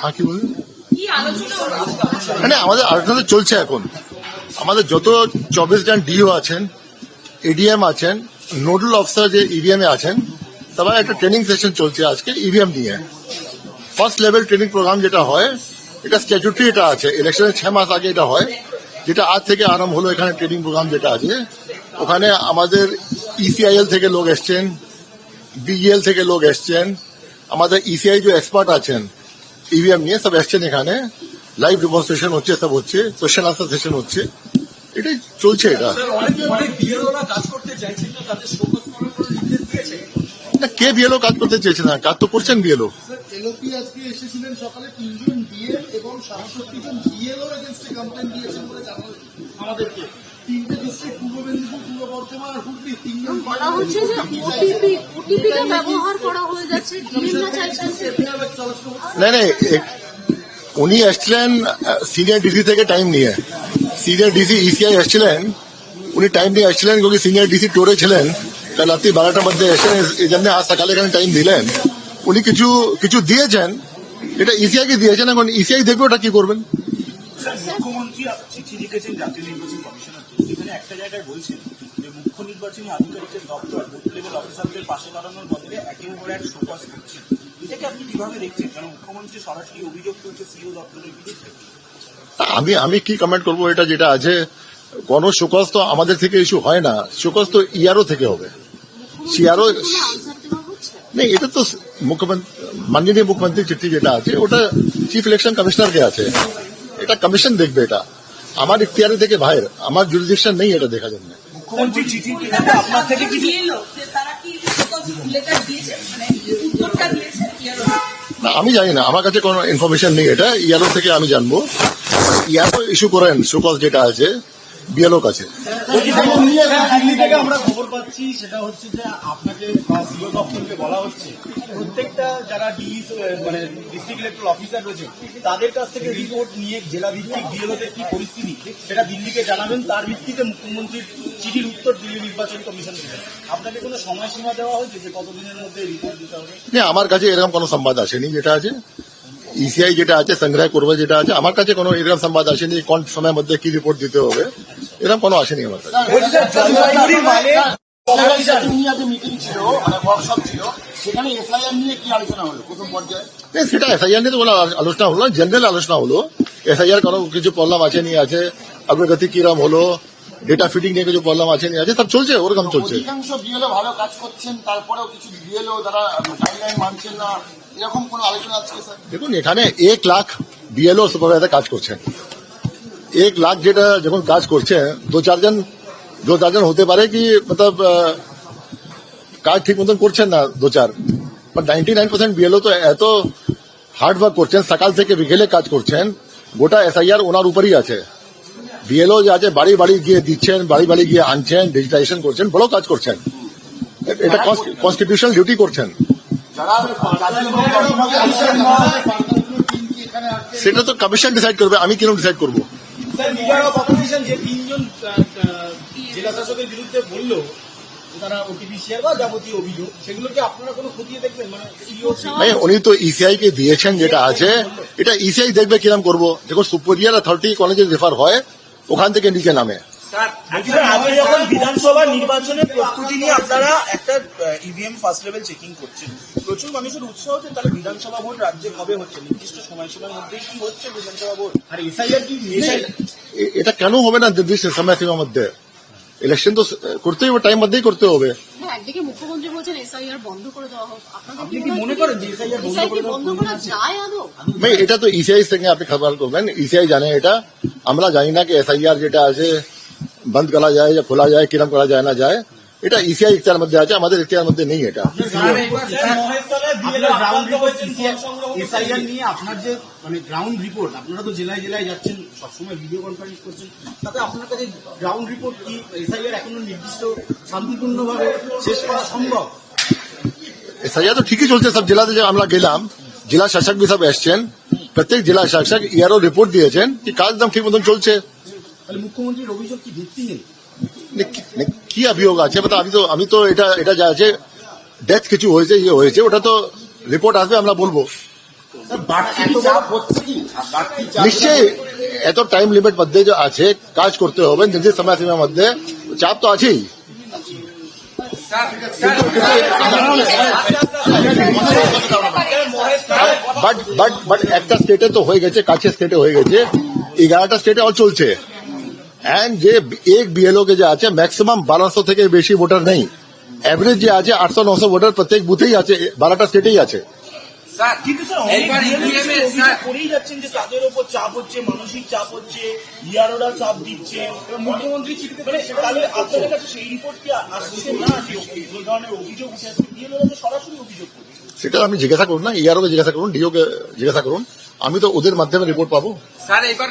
হ্যাঁ কি বলুন আমাদের আলোচনা চলছে এখন। আমাদের যত চব্বিশ জন ডিও আছেন এডিএম আছেন নোডাল অফিসার যে ইভিএম এ আছেন সবার একটা ট্রেনিং সেশন চলছে আজকে ইভিএম নিয়ে। ফার্স্ট লেভেল ট্রেনিং প্রোগ্রাম যেটা হয় এটা স্ট্যাচুটারি এটা আছে। ইলেকশনের ছ মাস আগে এটা হয় যেটা আজ থেকে আরম্ভ হলো এখানে ট্রেনিং প্রোগ্রাম যেটা আছে। ওখানে আমাদের ইসিআইএল থেকে লোক এসছেন বিজিএল থেকে লোক এসছেন আমাদের ইসিআই যে এক্সপার্ট আছেন। ইভিএম নিয়ে সব এসছেন এখানে। লাইভ ডেমনস্ট্রেশন হচ্ছে সব হচ্ছে কোয়েশ্চেন আনসার সেশন হচ্ছে। এটাই চলছে এটা। কে বিএলও কাজ করতে চেয়েছে না? কাজ তো করছেন বিএলও এলওপি আজকে এসেছিলেন সকালে তিনজন ডিএম এবং সাতষট্টি জন বিএলওর এগেনস্টে কমপ্লেন দিয়েছেন বলে হচ্ছে যে ওটিপি ওটিপিটা ব্যবহার করা হয়ে যাচ্ছে ডিএমরা চাইছেন যে নাই নাই উনি আসছিলেন সিনিয়র ডিসি থেকে টাইম নিয়ে সিনিয়র ডিসি ইসিআই আসছিলেন উনি টাইম নিয়ে আসছিলেন কিন্তু সিনিয়র ডিসি টোরে ছিলেন তাই রাত্রি বারোটার মধ্যে এসে এই জন্য আজ সকালে এখানে টাইম দিলেন উনি কিছু কিছু দিয়েছেন এটা ইসিআই কে দিয়েছেন এখন ইসিআই দেখবে ওটা কি করবেন মুখ্যমন্ত্রী এটাকে আপনি কীভাবে দেখছেন? কারণ মুখ্যমন্ত্রী সরাসরি অভিযোগ করছে সিও দপ্তরের বিরুদ্ধে। আমি আমি কি কমেন্ট করব এটা যেটা আছে? কোন শোকজ তো আমাদের থেকে ইস্যু হয় না। শোকজ তো ইয়ারও থেকে হবে। সিআরও আনসার দেওয়া এটা তো মুখ্যমন্ত্রী মাননীয় মুখ্যমন্ত্রী চিঠি যেটা আছে ওটা চিফ ইলেকশন কমিশনারকে আছে। এটা কমিশন দেখবে এটা। আমার ইখতিয়ারে থেকে বাইর আমার জুরিডিকশন নেই এটা দেখার জন্য। মুখ্যমন্ত্রী বিরুদ্ধে আপনার থেকে মানে না, আমি জানি না, আমার কাছে কোনো ইনফরমেশন নেই, এটা ইয়ারো থেকে আমি জানব। ইয়ারো ইস্যু করেন সুকজ যেটা আছে বিএলও কাছে দিল্লি থেকে আমরা খবর পাচ্ছি সেটা হচ্ছে যে আপনাকে সিও দপ্তরকে বলা হচ্ছে প্রত্যেকটা যারা ডিই মানে ডিস্ট্রিক্ট ইলেকট্রাল অফিসার রয়েছে তাদের কাছ থেকে রিপোর্ট নিয়ে জেলা ভিত্তিক বিএলওদের কি পরিস্থিতি সেটা দিল্লিকে জানাবেন তার ভিত্তিতে মুখ্যমন্ত্রীর চিঠির উত্তর দিল্লি নির্বাচন কমিশন থেকে আপনাকে কোনো সময়সীমা দেওয়া হয়েছে যে কতদিনের মধ্যে রিপোর্ট দিতে হবে আমার কাছে এরকম কোনো সংবাদ আসেনি যেটা আছে। ইসিআই যেটা আছে সংগ্রহ করবে যেটা আছে আমার কাছে কোনো এরকম সংবাদ আসেনি। কোন সময়ের মধ্যে কি রিপোর্ট দিতে হবে? এরকম কোনো আসেনি আমার কাছে। জলপাইগুড়ির নিয়ে আজ মিটিং ছিল ওয়ার্কশপ ছিল সেখানে এসআইআর নিয়ে কি আলোচনা হলো প্রথম পর্যায়ে नहीं, সেটা এসআইআর নিয়ে আলোচনা হলো। জেনারেল আলোচনা হলো এসআইআর কোনো কিছু প্রবলেম আছে নি আছে অগ্রগতি কিরম হলো ডেটা ফিটিং নিয়ে কিছু প্রবলেম আছে নি আছে সব চলছে ওরকম চলছে। অধিকাংশ বিএলও ভালো কাজ করছেন তারপরেও কিছু বিএলও গাইডলাইন মানছেন না এরকম কোনো আলোচনা স্যার? দেখুন এখানে এক লাখ বিএলও সুপারভাইজার কাজ করছেন। এক লাখ যেটা যখন কাজ করছে দু চারজন দু চারজন হতে পারে কি মতলব কাজ ঠিক মতন করছেন না দু চার but ninety nine percent BLO তো এত হার্ড ওয়ার্ক করছেন সকাল থেকে বিকেলে কাজ করছেন গোটা এসআইআর ওনার উপরই আছে বিএলও যে আছে বাড়ি বাড়ি গিয়ে দিচ্ছেন বাড়ি বাড়ি গিয়ে আনছেন ডিজিটাইজেশন করছেন বড় কাজ করছেন। এটা কনস্টিটিউশনাল ডিউটি করছেন। সেটা তো কমিশন ডিসাইড করবে আমি কীরকম ডিসাইড করব? স্যার লিডার অফ অপোজিশন যে তিনজন জেলা শাসকের বিরুদ্ধে বলল তারা ওটিপি শেয়ার বা যাবতীয় অভিযোগ সেগুলোকে আপনারা কোনো খতিয়ে দেখবেন? মানে উনি তো ইসিআই কে দিয়েছেন যেটা আছে। এটা ইসিআই দেখবে কিরম করব? দেখো সুপেরিয়ার অথরিটি কলেজে রেফার হয় ওখান থেকে নিচে নামে। যখন বিধানসভা নির্বাচনের প্রস্তুতি নিয়ে আপনারা একটা ইভিএম ফার্স্ট লেভেল চেকিং করছেন প্রচুর মানুষের উৎসাহ হচ্ছে তাহলে বিধানসভা ভোট রাজ্যে কবে হচ্ছে? নির্দিষ্ট সময়সীমার মধ্যেই কি হচ্ছে বিধানসভা ভোট? আর এসআইআর কি এটা কেন হবে না নির্দিষ্ট সময় সীমার মধ্যে? ইলেকশন তো করতেই হবে টাইম মধ্যেই করতে হবে। হ্যাঁ একদিকে মুখ্যমন্ত্রী বলছেন এসআইআর বন্ধ করে দেওয়া হোক। আপনাদের আপনি কি মনে করেন যে SIR বন্ধ করে যায় আদৌ? এটা তো ইসিআই থেকে আপনি খবর করবেন। ইসিআই জানে এটা। আমরা জানি না কি এসআইআর যেটা আছে। বন্ধ করা যায় বা খোলা যায় কিরম করা যায় না যায় এটা ইসিআই ইখতিয়ার মধ্যে আছে আমাদের ইখতিয়ার মধ্যে নেই এটা এসআইআর নিয়ে আপনার যে মানে গ্রাউন্ড রিপোর্ট আপনারা তো জেলায় জেলায় যাচ্ছেন সবসময় ভিডিও কনফারেন্স করছেন তাতে আপনার কাছে গ্রাউন্ড রিপোর্ট কি এসআইআর এখনও নির্দিষ্ট শান্তিপূর্ণভাবে শেষ করা সম্ভব এসআইআর তো ঠিকই চলছে সব জেলাতে যে আমরা গেলাম জেলা শাসক বি সব এসছেন প্রত্যেক জেলা শাসক ইয়ারও রিপোর্ট দিয়েছেন কি কাজ একদম ঠিক মতন চলছে তাহলে মুখ্যমন্ত্রীর অভিযোগ কি ভিত্তি নেই নে- নে- কি অভিযোগ আছে মানে আমি তো আমি তো এটা এটা যা আছে ডেথ কিছু হয়েছে ইয়ে হয়েছে ওটা তো রিপোর্ট আসবে আমরা বলব বাড়তি কি চাপ হচ্ছে কি বাড়তি চাপ নিশ্চয়ই এত টাইম লিমিট মধ্যে যে আছে কাজ করতে হবে নিজের সময় সীমার মধ্যে চাপ তো আছেই বাট বাট বাট একটা স্টেটে তো হয়ে গেছে কাছে স্টেটে হয়ে গেছে এগারোটা স্টেটে অল চলছে অ্যান্ড যে এক বিএলও কে যে আছে ম্যাক্সিমাম বারোশো থেকে বেশি ভোটার নেই। অ্যাভারেজ যে আছে আটশো নশো ভোটার প্রত্যেক বুথেই আছে বারোটা স্টেটেই আছে। কিন্তু স্যার অনেক DLO অভিযোগ করেই যাচ্ছেন যে তাদের উপর চাপ হচ্ছে মানসিক চাপ হচ্ছে ইয়ারোরা চাপ দিচ্ছে মুখ্যমন্ত্রী মানে তাহলে আপনাদের কাছে সেই রিপোর্ট কি আসছে না? যে ধরনের অভিযোগ উঠে আসছে ডিএলওরা তো সরাসরি অভিযোগ করছে। সেটা আমি জিজ্ঞাসা করুন না ইয়ারও কে জিজ্ঞাসা করুন ডিও কে জিজ্ঞাসা করুন আমি তো ওদের মাধ্যমে রিপোর্ট পাবো। স্যার এবার